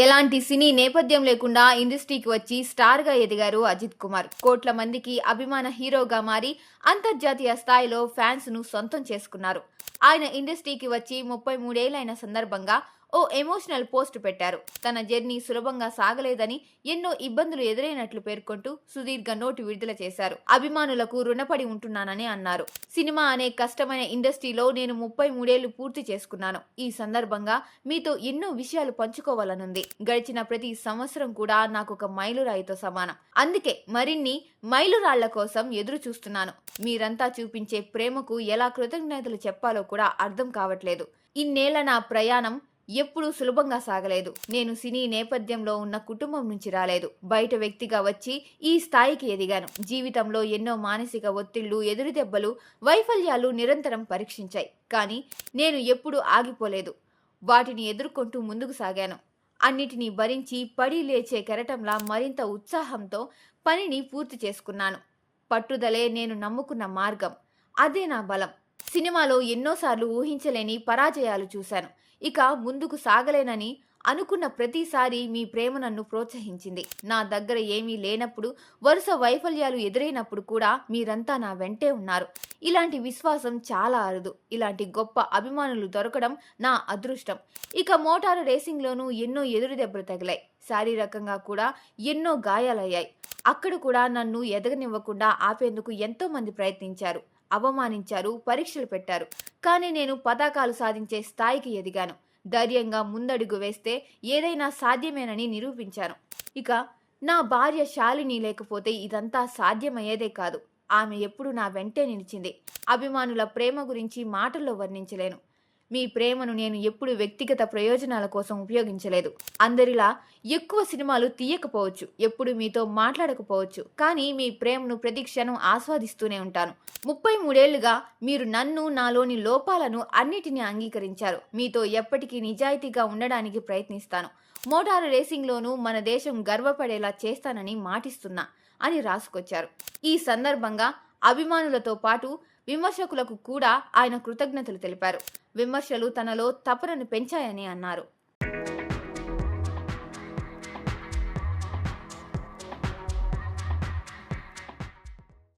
ఎలాంటి సినీ నేపథ్యం లేకుండా ఇండస్ట్రీకి వచ్చి స్టార్గా ఎదిగారు అజిత్ కుమార్. కోట్ల మందికి అభిమాన హీరోగా మారి అంతర్జాతీయ స్థాయిలో ఫ్యాన్స్ను సొంతం చేసుకున్నారు. ఆయన ఇండస్ట్రీకి వచ్చి ముప్పై మూడేళ్ళైన సందర్భంగా ఓ ఎమోషనల్ పోస్ట్ పెట్టారు. తన జర్నీ సులభంగా సాగలేదని ఎన్నో ఇబ్బందులు ఎదురైనట్లు పేర్కొంటూ సుదీర్ఘ నోటు విడుదల చేశారు. అభిమానులకు రుణపడి ఉంటున్నానని అన్నారు. సినిమా అనే కష్టమైన ఇండస్ట్రీలో నేను ముప్పై మూడేళ్ళు పూర్తి చేసుకున్నాను. ఈ సందర్భంగా మీతో ఎన్నో విషయాలు పంచుకోవాలనుంది. గడిచిన ప్రతి సంవత్సరం కూడా నాకు ఒక మైలురాయితో సమానం. అందుకే మరిన్ని మైలురాళ్ళ కోసం ఎదురు చూస్తున్నాను. మీరంతా చూపించే ప్రేమకు ఎలా కృతజ్ఞతలు చెప్పాలో కూడా అర్థం కావట్లేదు. ఇన్నేళ్ళ నా ప్రయాణం ఎప్పుడూ సులభంగా సాగలేదు. నేను సినీ నేపథ్యంలో ఉన్న కుటుంబం నుంచి రాలేదు. బయట వ్యక్తిగా వచ్చి ఈ స్థాయికి ఎదిగాను. జీవితంలో ఎన్నో మానసిక ఒత్తిళ్ళు ఎదురుదెబ్బలు వైఫల్యాలు నిరంతరం పరీక్షించాయి. కానీ నేను ఎప్పుడూ ఆగిపోలేదు. వాటిని ఎదుర్కొంటూ ముందుకు సాగాను. అన్నిటినీ భరించి పడి లేచే కెరటంలా మరింత ఉత్సాహంతో పనిని పూర్తి చేసుకున్నాను. పట్టుదలే నేను నమ్ముకున్న మార్గం. అదే నా బలం. సినిమాలో ఎన్నోసార్లు ఊహించలేని పరాజయాలు చూశాను. ఇక ముందుకు సాగలేనని అనుకున్న ప్రతిసారి మీ ప్రేమ నన్ను ప్రోత్సహించింది. నా దగ్గర ఏమీ లేనప్పుడు వరుస వైఫల్యాలు ఎదురైనప్పుడు కూడా మీరంతా నా వెంటే ఉన్నారు. ఇలాంటి విశ్వాసం చాలా అరుదు. ఇలాంటి గొప్ప అభిమానులు దొరకడం నా అదృష్టం. ఇక మోటారు రేసింగ్లోనూ ఎన్నో ఎదురు దెబ్బలు తగిలాయి. శారీరకంగా కూడా ఎన్నో గాయాలయ్యాయి. అక్కడ కూడా నన్ను ఎదగనివ్వకుండా ఆపేందుకు ఎంతోమంది ప్రయత్నించారు. అవమానించారు పరీక్షలు పెట్టారు. కానీ నేను పతాకాలు సాధించే స్థాయికి ఎదిగాను. ధైర్యంగా ముందడుగు వేస్తే ఏదైనా సాధ్యమేనని నిరూపించాను. ఇక నా భార్య శాలిని లేకపోతే ఇదంతా సాధ్యమయ్యేదే కాదు. ఆమె ఎప్పుడు నా వెంటే నిలిచింది. అభిమానుల ప్రేమ గురించి మాటల్లో వర్ణించలేను. మీ ప్రేమను నేను ఎప్పుడు వ్యక్తిగత ప్రయోజనాల కోసం ఉపయోగించలేదు. అందరిలా ఎక్కువ సినిమాలు తీయకపోవచ్చు ఎప్పుడు మీతో మాట్లాడకపోవచ్చు. కానీ మీ ప్రేమను ప్రతి క్షణం ఆస్వాదిస్తూనే ఉంటాను. ముప్పై మూడేళ్ళుగా మీరు నన్ను నాలోని లోపాలను అన్నిటినీ అంగీకరించారు. మీతో ఎప్పటికీ నిజాయితీగా ఉండడానికి ప్రయత్నిస్తాను. మోటారు రేసింగ్లోనూ మన దేశం గర్వపడేలా చేస్తానని మాటిస్తున్నా అని రాసుకొచ్చారు. ఈ సందర్భంగా అభిమానులతో పాటు విమర్శకులకు కూడా ఆయన కృతజ్ఞతలు తెలిపారు. విమర్శలు తనలో తపనను పెంచాయని అన్నారు.